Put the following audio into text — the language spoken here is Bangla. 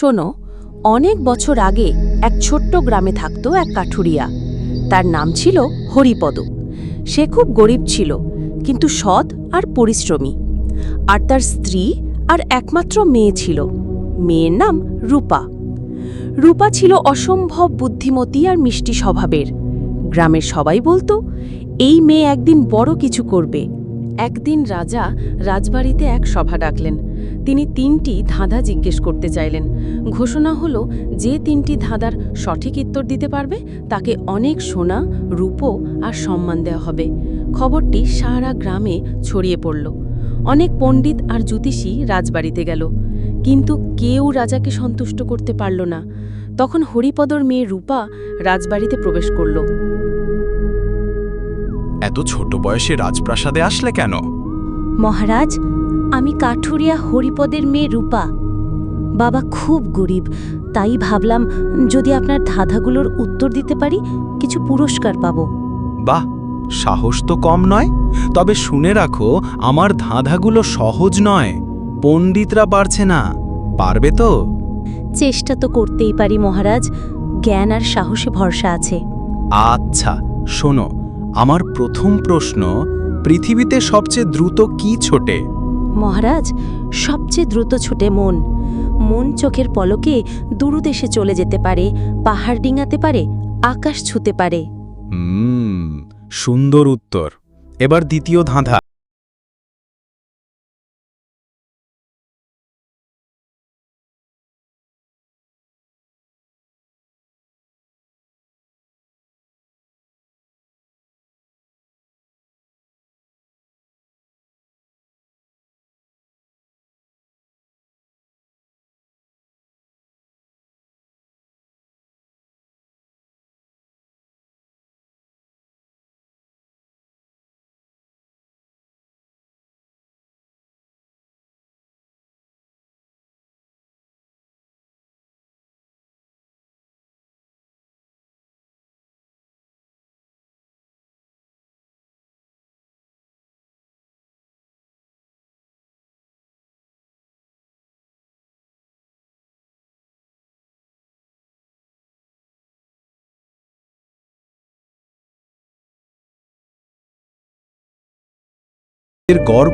শোনো, অনেক বছর আগে এক ছোট্ট গ্রামে থাকতো এক কাঠুরিয়া। তার নাম ছিল হরিপদ। সে খুব গরিব ছিল, কিন্তু সৎ আর পরিশ্রমী। আর তার স্ত্রী আর একমাত্র মেয়ে ছিল। মেয়ের নাম রূপা। রূপা ছিল অসম্ভব বুদ্ধিমতী আর মিষ্টি স্বভাবের। গ্রামের সবাই বলতো, এই মেয়ে একদিন বড় কিছু করবে একদিন রাজা রাজবাড়িতে এক সভা ডাকলেন। তিনি তিনটি ধাঁধা জিজ্ঞেস করতে চাইলেন। ঘোষণা হল, যে তিনটি ধাঁধার সঠিক উত্তর দিতে পারবে, তাকে অনেক সোনা, রূপো আর সম্মান দেওয়া হবে। খবরটি সারা গ্রামে ছড়িয়ে পড়ল। অনেক পণ্ডিত আর জ্যোতিষী রাজবাড়িতে গেল। কিন্তু কেউ রাজাকে সন্তুষ্ট করতে পারল না। তখন হরিপদর মেয়ে রূপা রাজবাড়িতে প্রবেশ করল। এত ছোট বয়সে রাজপ্রাসাদে আসলে কেন? মহারাজ আমি কাঠুরিয়া হরিপদের মেয়ে রূপা। বাবা খুব গরিব তাই ভাবলাম যদি আপনার ধাঁধাগুলোর উত্তর দিতে পারি কিছু পুরস্কার পাবো। বাহ সাহস তো কম নয়। তবে শুনে রাখো আমার ধাঁধাগুলো সহজ নয়। পণ্ডিতরা পারছে না। পারবে তো? চেষ্টা তো করতেই পারি মহারাজ জ্ঞান আর সাহসে ভরসা আছে। আচ্ছা শোনো আমার প্রথম প্রশ্ন পৃথিবীতে সবচেয়ে দ্রুত কি ছোটে? মহারাজ সবচেয়ে দ্রুত ছোটে মন। মন চোখের পলকে দূরদেশে চলে যেতে পারে পাহাড় ডিঙাতে পারে আকাশ ছুতে পারে। সুন্দর উত্তর। এবার দ্বিতীয় ধাঁধা। এর গড়